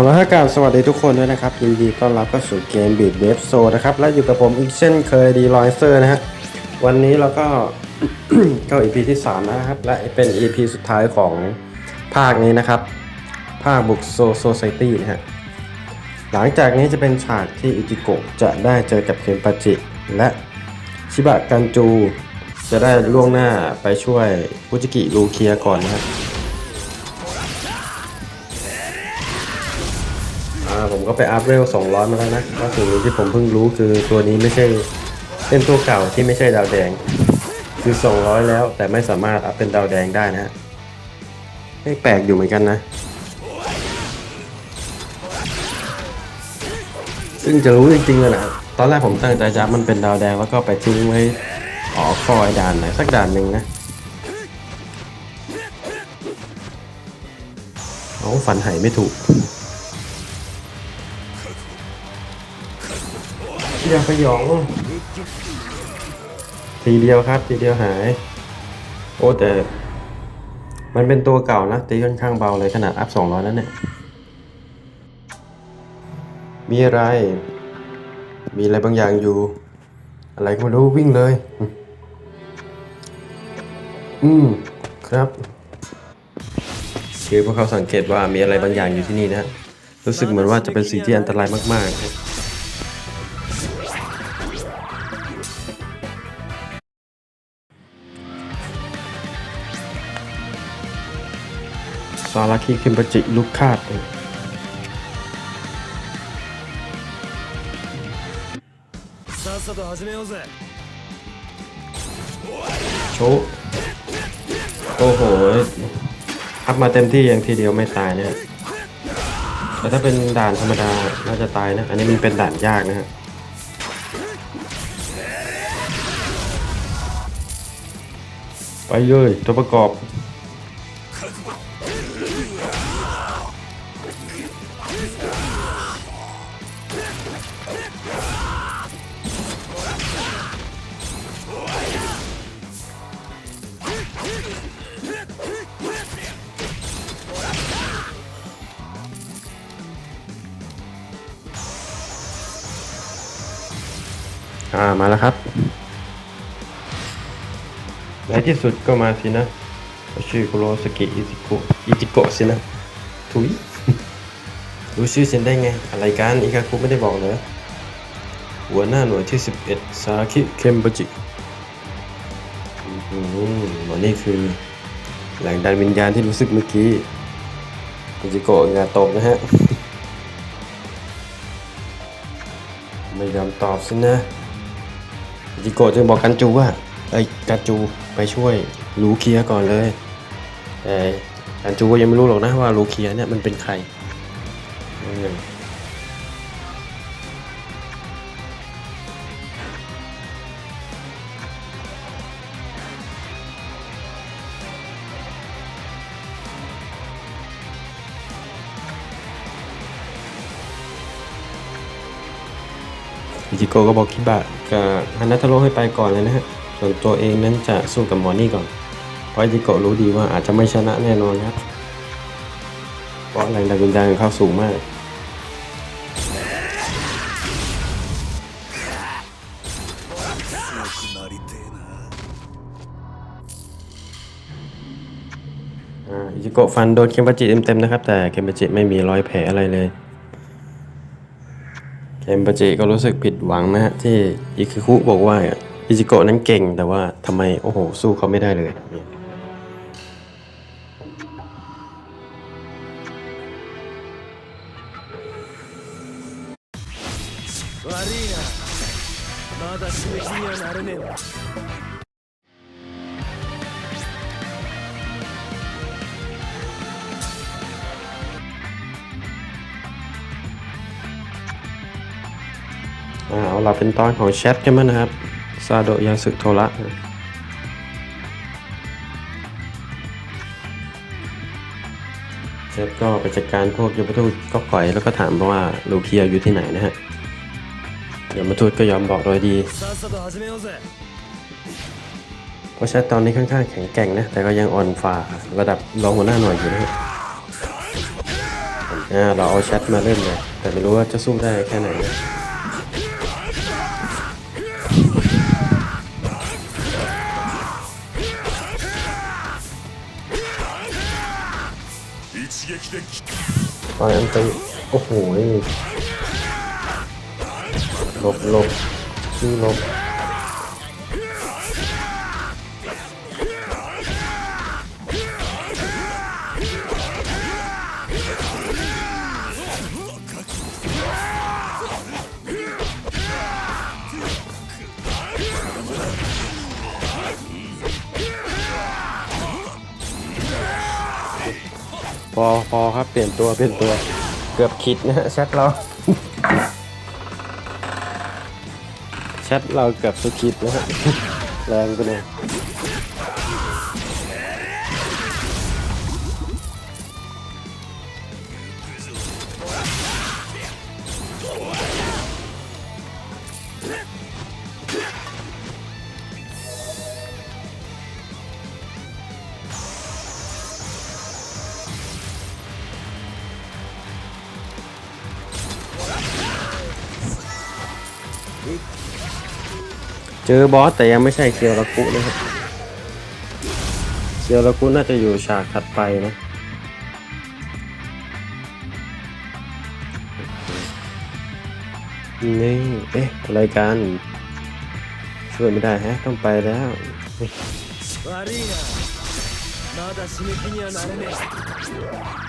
เอาละถ้ากราบสวัสดีทุกคนด้วยนะครับยินดีต้อนรับเข้าสู่เกมบีดเวฟโซนะครับ และอยู่กับผมอีกเช่นเคยดีลอยเซอร์นะฮะวันนี้เราก็เข้า EP ที่ 3 นะครับ และเป็น EP สุดท้ายของภาคนี้นะครับ ภาคบุกโซโซไซตี้นะฮะหลังจากนี้จะเป็นฉากที่อิจิโกะจะได้เจอกับเคนปาจิ และชิบะกันจู จะได้ล่วงหน้าไปช่วยฟุจิกิลูเคียก่อนนะครับ ก็ไปอัพเวล200 มาแล้วนะว่าสิ่งที่ผมเพิ่งรู้คือตัวนี้ไม่ใช่เป็นตัวเก่าที่ไม่ใช่ดาวแดง คือ 200 แล้วแต่ไม่สามารถอัพเป็นดาวแดงได้นะฮะไม่แปลกอยู่เหมือนกันนะ ซึ่งจะรู้จริงๆเลยนะตอนแรกผมตั้งใจจะมันเป็นดาวแดงแล้วก็ไปทิ้งไว้อ๋อคอยด่านไหนสักด่านหนึ่งนะเอาฝันหายไม่ถูก อย่าไปยองทีเดียวครับทีเดียวหาย โอ้แต่มันเป็นตัวเก่านะตีค่อนข้างเบาเลยขนาดอัพสองร้อยแล้วเนี่ย มีอะไร มีอะไรบางอย่างอยู่ อะไรก็ไม่รู้วิ่งเลย อืมครับคือพวกเขาสังเกตว่ามีอะไรบางอย่างอยู่ที่นี่นะ รู้สึกเหมือนว่าจะเป็นสิ่งที่อันตรายมากๆาราคิคิมบจิลุกคาดโชโอ้โหอัพมาเต็มที่อย่างทีเดียวไม่ตายเนี่ยแต่ถ้าเป็นด่านธรรมดาน่าจะตายนะ อันนี้มันเป็นด่านยากนะฮะไปเลยตัวประกอบ ที่สุดก็มาสินะชื่อคุโรสกิอิจิโกอิจิโกะสินะถุยรู้ชื่อเซนได้ไง อะไรกันอิกาคุไม่ได้บอกเลยหัวหน้าหน่วยที่ 11 ซาคิเคมบจิอืมวันนี้คือแหล่งดันวิญญาณที่รู้สึกเมื่อกี้อิจิโกะอย่าตกนะฮะ ไม่ยอมตอบสินะอิจิโกะจึงบอกกันจูว่าไอ้กันจู ไปช่วยลูเคียก่อนเลยแต่กันจูก็ยังไม่รู้หรอกนะว่าลูเคียเนี่ยมันเป็นใครอิจิโกะก็บอกคิบะกับฮานาทาโร่ให้ไปก่อนเลยนะฮะ ส่วนตัวเองนั้นจะสู้กับมอนี่ก่อน เพราะจิโกะรู้ดีว่าอาจจะไม่ชนะแน่นอนครับ เพราะแรงดันดัญญาณเข้าสูงมาก อิจิโกะฟันโดนเคมบาจิเต็มๆนะครับ แต่เคมบาจิไม่มีรอยแผลอะไรเลยเคมบาจิก็รู้สึกผิดหวังนะฮะที่อิคุคุบอกว่า อิจิโกะนั้นเก่งแต่ว่าทำไม โอ้โห สู้เขาไม่ได้เลยเอาเราเป็นตอนของแชทกันมั้นะครับ ซาโดยังสึกโทระเซฟก็ไปจัดการพวกยมทูตก็ปล่อยแล้วก็ถามว่าลูเคียอยู่ที่ไหนนะฮะยมทูตก็ยอมบอกโดยดีเพราะชัดตอนนี้ค่อนข้างแข็งแกร่งนะ แต่ก็ยังอ่อนฝ่าระดับรองหัวหน้าหน่อยอยู่นะฮะเราเอาแชทมาเล่นเลยแต่ไม่รู้ว่าจะสู้ได้แค่ไหนนะ ไออันตีโอ้โหหลบหลบชื่อหลบ เปลี่ยนตัวเปลี่ยนตัว เกือบคิดนะฮะแชทเรา แชทเราเกือบสุดคิดนะฮะแรงไปเลย เจอบอสแต่ยังไม่ใช่เคียวรากุนะครับเคียวรากุน่าจะอยู่ฉากถัดไปนะนี่เอ๊ะอะไรกันช่วยไม่ได้ฮะต้องไปแล้ว 悪いなまだ死ぬ気にはなれねえ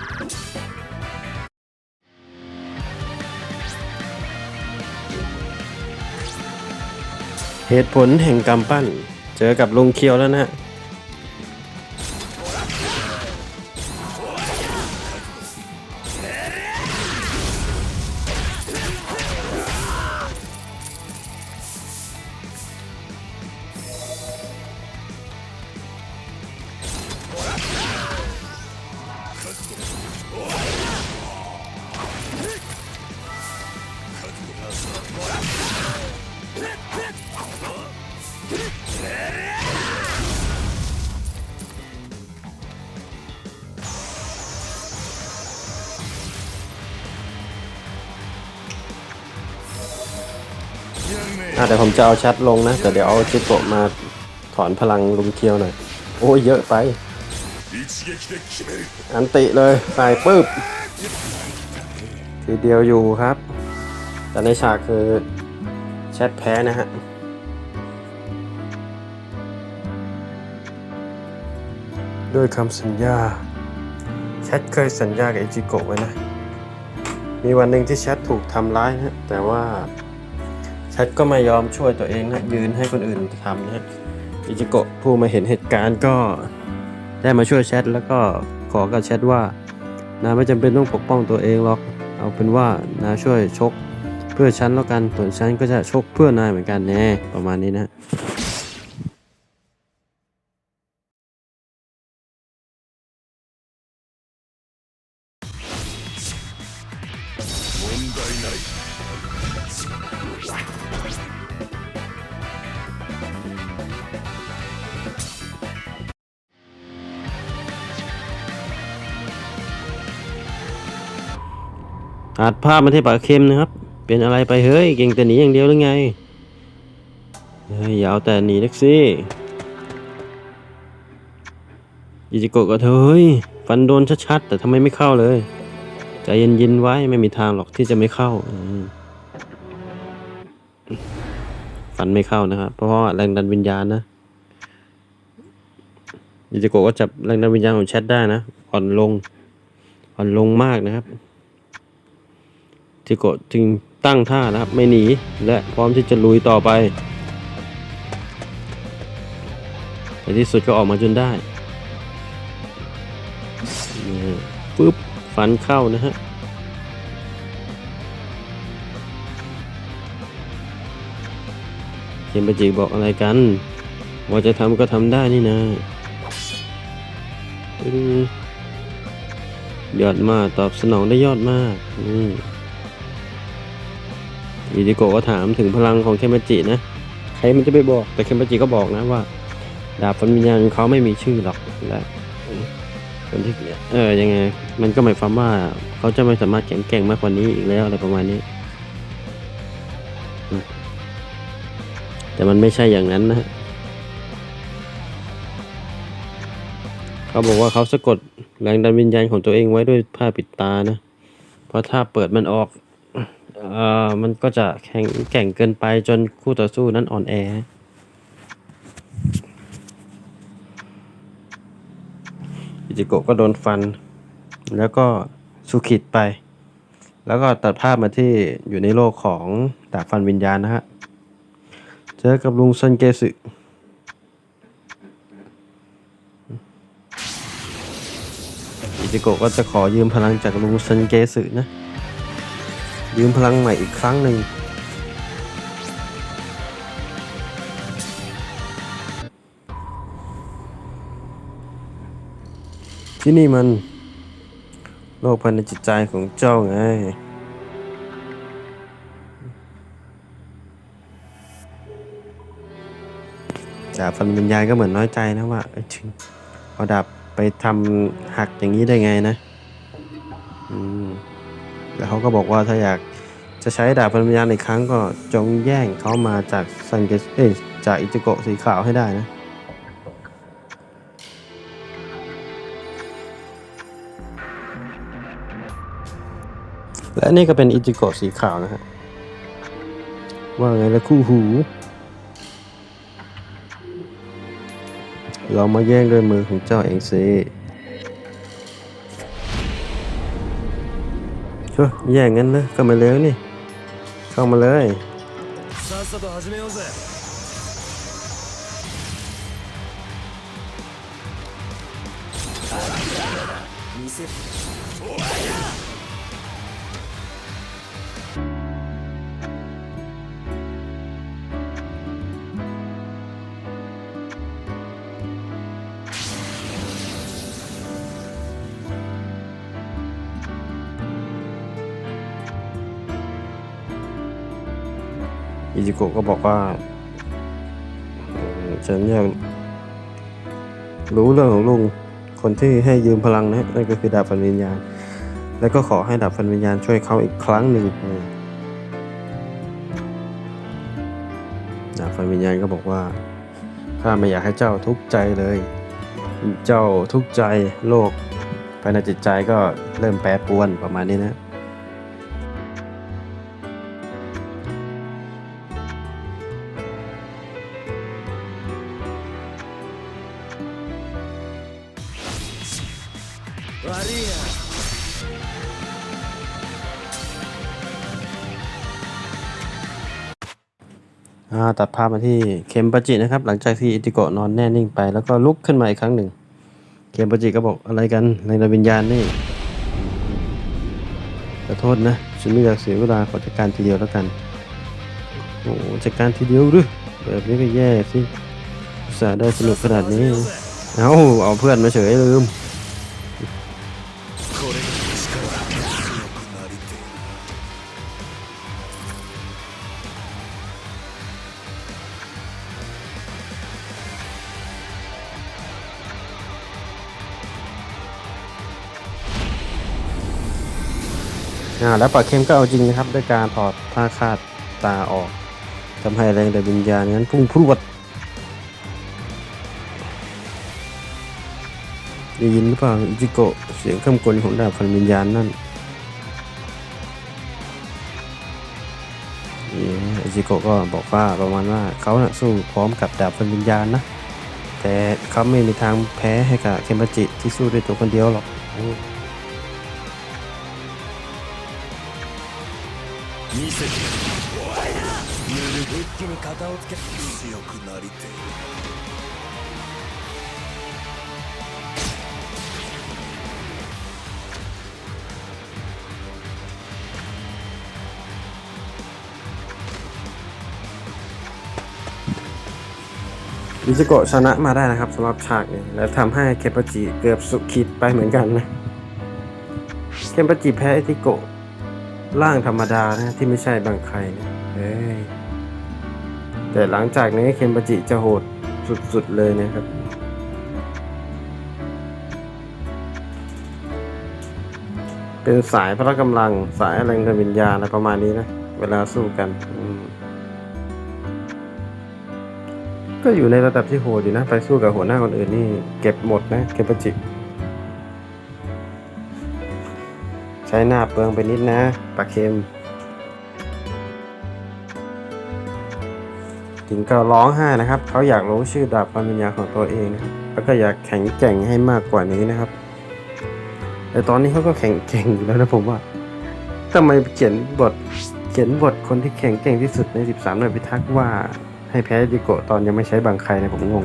เหตุผลแห่งกำปั้น เจอกับลุงเคียวแล้วนะ เดี๋ยวผมจะเอาชัดลงนะ แต่เดี๋ยวเอาจิโตะมาถอนพลังลุงเคียวหน่อย โอ้ยเยอะไป อันติเลยใส่ปึ๊บ ทีเดียวอยู่ครับ แต่ในฉากคือแชทแพ้นะฮะด้วยคำสัญญาแชทเคยสัญญากับอิจิโกะไว้นะ มีวันหนึ่งที่แชทถูกทำร้ายนะ แต่ว่า ชทก็ไม่ยอมช่วยตัวเองนะยืนให้คนอื่นทำนะอิจิโกะผู้มาเห็นเหตุการณ์ก็ได้มาช่วยแชทแล้วก็ขอกับแชทว่า นาไม่จำเป็นต้องปกป้องตัวเองหรอก เอาเป็นว่านาช่วยชก เพื่อฉันแล้วกันส่วนฉันก็จะชกเพื่อนายเหมือนกันแน่ประมาณนี้นะ ตัดภาพมาที่ปากเค็มนะครับ เป็นอะไรไปเฮ้ย เก่งแต่หนีอย่างเดียวหรือไง เฮ้ยอย่าเอาแต่หนีนักสิอิจิโกะก็เธอเฮ้ยฟันโดนชัดๆ แต่ทำไมไม่เข้าเลย ใจเย็นๆไว้ไม่มีทางหรอกที่จะไม่เข้าฟันไม่เข้านะครับ เพราะว่าแรงดันวิญญาณนะอิจิโกะก็จับแรงดันวิญญาณของแชทได้นะอ่อนลงอ่อนลงมากนะครับ จิโกะจึงตั้งท่านะครับไม่หนีและพร้อมที่จะลุยต่อไปในที่สุดก็ออกมาจนได้นี่ฮะปึ๊บฟันเข้านะฮะเคนปจิบอกอะไรกัน ว่าจะทำก็ทำได้นี่นะยอดมากตอบสนองได้ยอดมากอืม อิจิโกะก็ถามถึงพลังของเคมาจินะ ใครมันจะไปบอก แต่เคมาจิก็บอกนะว่า ดาบฟันวิญญาณของเขาไม่มีชื่อหรอกและคนที่เออยังไง มันก็หมายความว่าเขาจะไม่สามารถแข็งแกร่งมากกว่านี้อีกแล้วอะไรประมาณนี้อืมแต่มันไม่ใช่อย่างนั้นนะฮะเขาบอกว่าเขาสะกดแรงดันวิญญาณของตัวเองไว้ด้วยผ้าปิดตานะ เพราะถ้าเปิดมันออก เอ่อมันก็จะแข็งแกร่งเกินไปจนคู่ต่อสู้นั้นอ่อนแอ อิจิโกะก็โดนฟัน แล้วก็สุขิดไป แล้วก็ตัดภาพมาที่อยู่ในโลกของดาบฟันวิญญาณนะฮะ เจอกับลุงซันเกสึอิจิโกะก็จะขอยืมพลังจากลุงซันเกสึนะ ยืมพลังใหม่อีกครั้งหนึ่ง ที่นี่มัน โลกภายในจิตใจของเจ้าไง ดาบฟันวิญญาณก็เหมือนน้อยใจนะว่าเอ้ยถึงอาดาบไปทำหักอย่างนี้ได้ไงนะ อืม แล้วเขาก็บอกว่าถ้าอยากจะใช้ดาบฟันวิญญาณอีกครั้งก็จงแย่งเขามาจากซันเกสเอ้จากอิจิโกะสีขาวให้ได้นะและนี่ก็เป็นอิจิโกะสีขาวนะฮะ ว่าไงละคู่หู เรามาแย่งด้วยมือของเจ้าเองสิ็แย่งงั้นนะเข้ามาเลยนี่ เข้ามาเลย見せ อิจิโกะก็บอกว่าฉันอยากรู้เรื่องของลุงคนที่ให้ยืมพลังนะนั่นก็คือดาบฟันวิญญาณ แล้วก็ขอให้ดาบฟันวิญญาณช่วยเขาอีกครั้งหนึ่งดาบฟันวิญญาณก็บอกว่าข้าไม่อยากให้เจ้าทุกข์ใจเลย เจ้าทุกข์ใจโลกภายในจิตใจก็เริ่มแปรปรวนประมาณนี้นะ ตัดภาพมาที่เคมปาจินะครับ หลังจากที่อิติโกะนอนแน่นิ่งไป แล้วก็ลุกขึ้นมาอีกครั้งหนึ่ง เคมปาจิก็บอกอะไรกันในดวงวิญญาณนี่ขอโทษนะฉันไม่อยากเสียเวลาขอจัดการทีเดียวแล้วกันโอ้จัดการทีเดียวหรือแบบนี้ก็แย่สิอุตส่าห์ได้สนุกขนาดนี้เอาเอาเพื่อนมาเฉยลืม อ่าแล้วปากเข้มก็เอาจริงนะครับด้วยการถอดผ้าคาดตาออกทำให้แรงเดินวิญญาณนั้นพุ่งพรวดได้ยินหรือเปล่าอิจิโกะเสียงคำกลของดาบฟันวิญญาณนั่นอิจิโกะก็บอกว่าประมาณว่าเขาน่ะสู้พร้อมกับดาบฟันวิญญาณนะ แต่เขาไม่มีทางแพ้ให้กับเคมบจิที่สู้ด้วยตัวคนเดียวหรอก 見せてやる一気に片をつけ強くなりてえอิจิโกะชนะมาได้นะครับสำหรับฉากนี้และทำให้เคปาจิเกือบสุดขีดไปเหมือนกันนะเคปาจิแพ้อิจิโกะ ร่างธรรมดานะที่ไม่ใช่บางใครนะเอ้ยแต่หลังจากนี้เคปจิจะโหดสุดๆเลยนะครับเป็นสายพละกำลังสายแรงวิญญาณอะไรประมาณนี้นะ เวลาสู้กัน ก็อยู่ในระดับที่โหดอยู่นะ ไปสู้กับหัวหน้าคนอื่นนี่ เก็บหมดนะ เก็บประจิ ช้หน้าเปลืองไปนิดนะปลาเค็มถึงก็ร้องไห้นะครับ เขาอยากรู้ชื่อดาบความวิญญาของตัวเองนะครับแล้วก็อยากแข็งแกร่งให้มากกว่านี้นะครับ แต่ตอนนี้เขาก็แข็งแกร่งอยู่แล้วนะผมว่าทำไมเขียนบทเขียนบทคนที่แข็งแกร่งที่สุดใน 13 หน่วยพิทักษ์ว่าให้แพ้ดิโกตอนยังไม่ใช้บางใครนะผมงง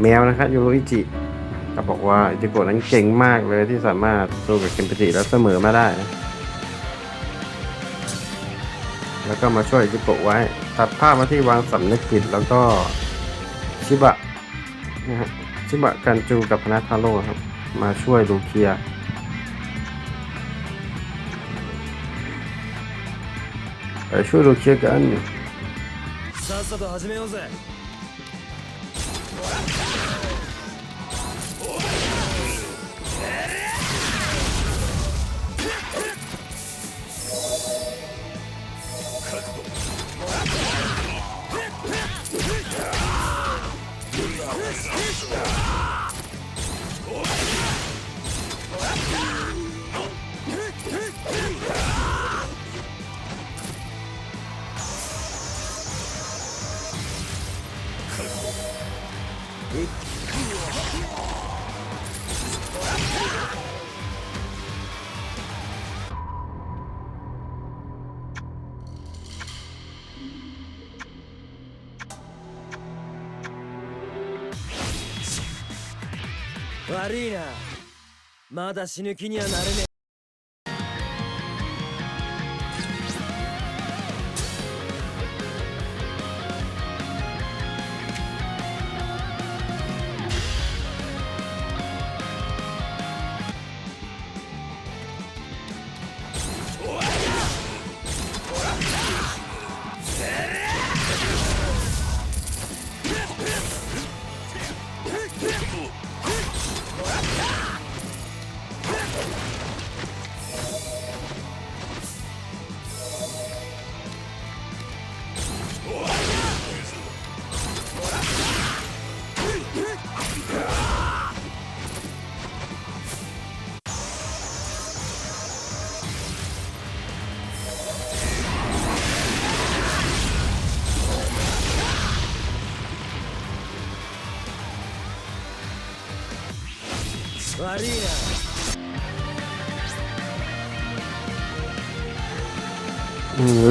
แมวนะครับยูโรอิจิ ก็บอกว่าอิจิโกะนั้นเก่งมากเลยที่สามารถสู้กับเคนปจิแล้วเสมอมาได้นะแล้วก็มาช่วยอิจิโกะไว้ ตัดภาพมาที่วางสำนึกผิดแล้วก็ชิบะนะฮะชิบะกันจูกับพนัททาโร่ครับ มาช่วยลูเคีย ไปช่วยลูเคียกัน さっさと始めようぜ 悪いな。まだ死ぬ気にはなれね悪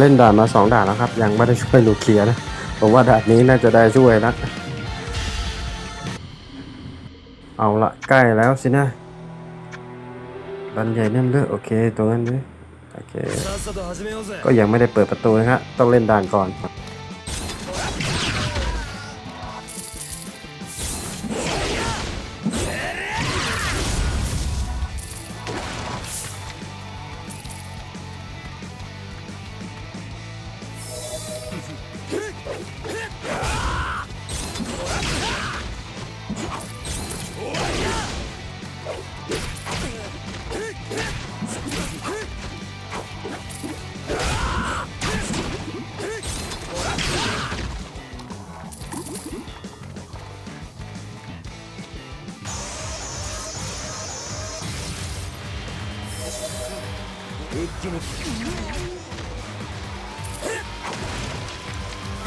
ล่นด่านมา 2 ด่านแล้วครับ ยังไม่ได้ช่วยลูเคียนะ ผมว่าด่านนี้น่าจะได้ช่วยนะ เอาละใกล้แล้วสินะดันใหญ่เริ่มด้วยโอเคตัวนั้นด้วยโอเค ก็ยังไม่ได้เปิดประตูนะฮะต้องเล่นด่านก่อน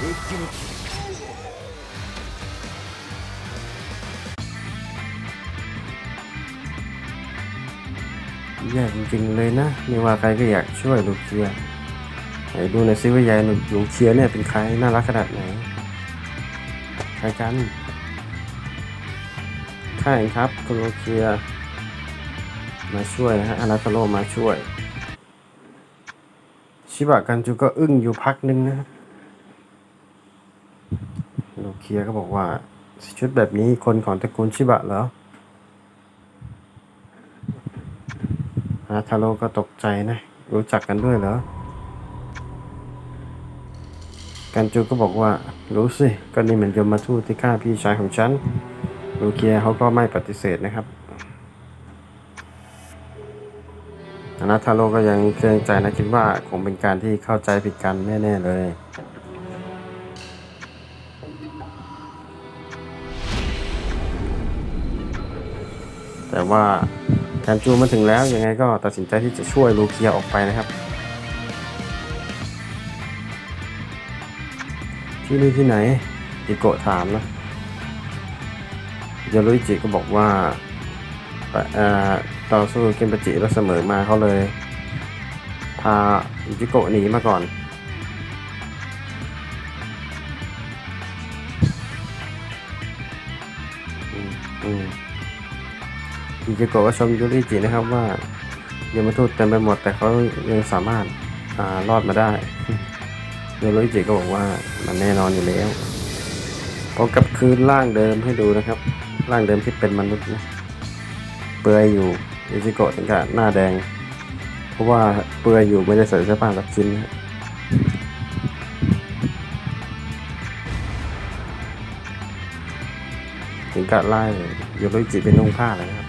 แย่จริงๆเลยนะ ไม่ว่าใครก็อยากช่วยลูเคียไหนดูหน่อยซิว่ายายลูเคียเนี่ยเป็นใครน่ารักขนาดไหนใครกันข้าเองครับคุณลูเคียมาช่วยนะฮะอาราทาโร่มาช่วย ชิบะกันจูก็อึ้งอยู่พักนึงนะครับ เคียก็บอกว่า ชุดแบบนี้คนของตระกูลชิบะเหรออาทาโร่ก็ตกใจนะ รู้จักกันด้วยเหรอ กันจูก็บอกว่า รู้สิ ก็นี่เหมือนยมาทูตที่ฆ่าพี่ชายของฉันลูเคียเขาก็ไม่ปฏิเสธนะครับอนาทาโร่ก็ยังเกรงใจนะคิดว่าคงเป็นการที่เข้าใจผิดกันแน่ๆเลย แต่ว่าแคนจูมาถึงแล้วยังไงก็ตัดสินใจที่จะช่วยลูเคียออกไปนะครับ ที่นี่ที่ไหนอิโกะถามนะยารุอิจิก็บอกว่าต่อสู้เกมปจิแล้วเสมอมาเขาเลย พาอิจิโกะหนีมาก่อน อืมอืมอิจิโกะก็ชมยูริอิจินะครับว่ายมาทูตเต็มไปหมดแต่เขายังสามารถอารอดมาได้โยโรอิจิก็บอกว่ามันแน่นอนอยู่แล้วพอกลับคืนร่างเดิมให้ดูนะครับ ร่างเดิมที่เป็นมนุษย์นะเปลือยอยู่อิจิโกะถึงกับหน้าแดง เพราะว่าเปลือยอยู่ไม่ได้ใส่เสื้อผ้าสักชิ้นนะถึงกับไล่โยโรอิจิเป็นนุ่งผ้าเลยนะ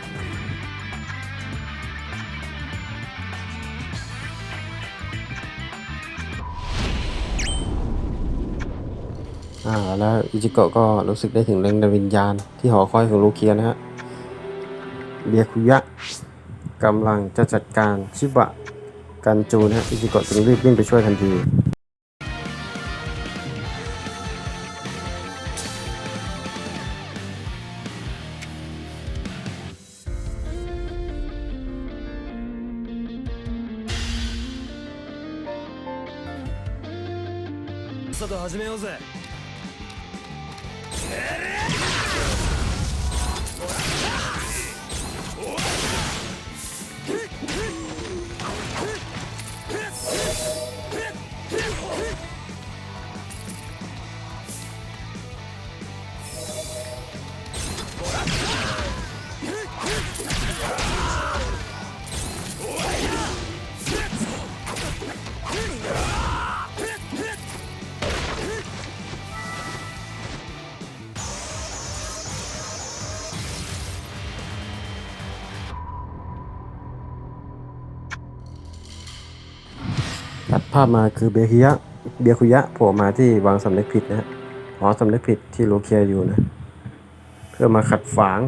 อ่าแล้วอิจิโกะก็รู้สึกได้ถึงแรงดันวิญญาณ ที่หอคอยของลูเคียนะฮะเบียคุยะกำลังจะจัดการชิบะกันจูนะฮะอิจิโกะจึงรีบวิ่งไปช่วยทันที ภาพมาคือเบียคุยะเบียคุยะโผล่มาที่วางสำนึกผิดนะฮะหอสำนึกผิดที่โลเคียอยู่นะ เพื่อมาขัดฝาง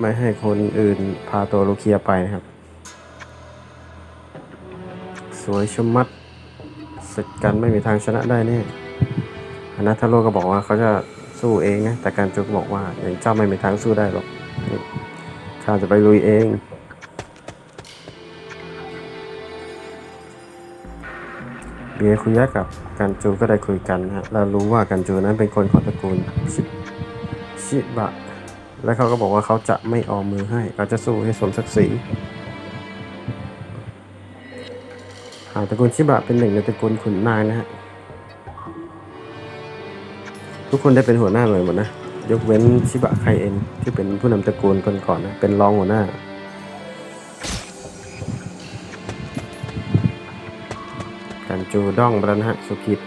ไม่ให้คนอื่นพาตัวโลเคียไปนะครับ สวยชมัดศึกกันไม่มีทางชนะได้แน่อนาทาโร่ก็บอกว่าเขาจะสู้เองนะ แต่การจุกบอกว่าอย่างเจ้าไม่มีทางสู้ได้หรอกข้าจะไปลุยเอง เบียคุยะกับกันจูก็ได้คุยกันนะฮะเรารู้ว่ากันจูนั้นเป็นคนของตระกูลชิชิบะ และเขาก็บอกว่าเขาจะไม่ออมมือให้เขาจะสู้ให้สมศักดิ์ศรีหาตระกูลชิบะเป็นหนึ่งในตระกูลขุนนางนะฮะทุกคนได้เป็นหัวหน้าหน่วยหมดนะ ยกเว้นชิบะไคเอ็นที่เป็นผู้นำตระกูลก่อนๆนะ เป็นรองหัวหน้า นจูด้องบรนะฮะสุกิต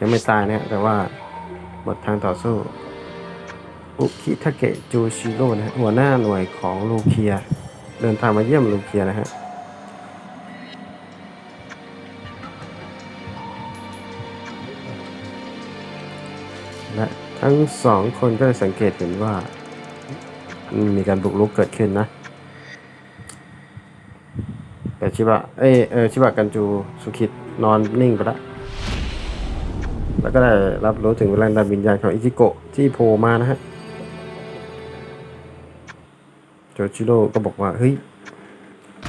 ยังไม่ตายนะฮะแต่ว่าหมดทางต่อสู้ อุคิทาเกะจูชิโร่นะหัวหน้าหน่วยของลูเคีย เดินทางมาเยี่ยมลูเคียนะฮะและทั้งสองคนก็ได้สังเกตเห็นว่า มีการบุกรุกเกิดขึ้นนะ แต่ชิบะ เอยเออชิบะกันจูสุขิต นอนนิ่งไปละแล้วก็ได้รับรู้ถึงแรงดันวิญญาณของอิจิโกะที่โผล่มานะฮะโจชิโร่ก็บอกว่า เฮ้ย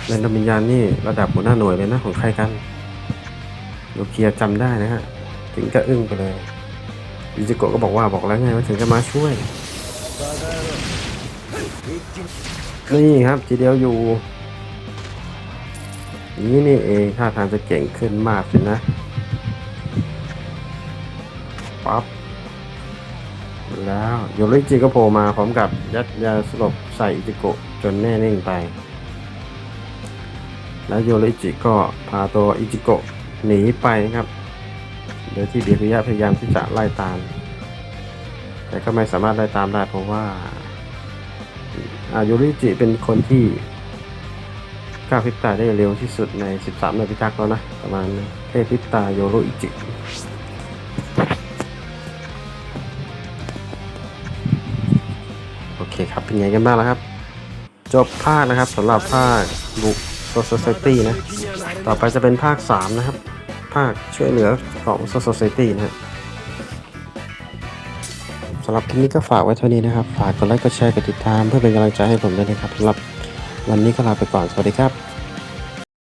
แรงดันวิญญาณนี่ระดับหัวหน้าหน่วยเลยนะของใครกันโยเคียจำได้นะฮะถึงก็อึ้งไปเลยอิจิโกะก็บอกว่าบอกแล้วไงว่าถึงจะมาช่วยนี่ครับทีเดียวอยู่ นี่นี่เองท่าทางจะเก่งขึ้นมากสินะปั๊บแล้วโยริจิก็โผล่มาพร้อมกับยัดยาสลบใส่อิจิโกะจนแน่นิ่งไป แล้วโยริจิก็พาตัวอิจิโกะหนีไปครับ โดยที่เบียคุยะพยายามที่จะไล่ตาม แต่ก็ไม่สามารถไล่ตามได้เพราะว่าอายุริจิเป็นคนที่ ก้าวพิตาได้เร็วที่สุดใน 13น่วยพิทักษ์แล้วนะ ประมาณเทพิตาโยโรอิจิโอเคครับ เป็นไงกันบ้างแล้วครับ จบภาคนะครับสำหรับภาคบุกโซซ i ตี้นะ ต่อไปจะเป็นภาค 3 นะครับ ภาคช่วยเหลือของโซซ i ตี้นะฮะสำหรับคลิปนี้ก็ฝากไว้เท่านี้นะครับ ฝากกดไลค์กดแชร์กดติดตามเพื่อเป็นกำลังใจให้ผมด้วยนะครับสำหรับ วันนี้ก็ลาไปก่อน สวัสดีครับ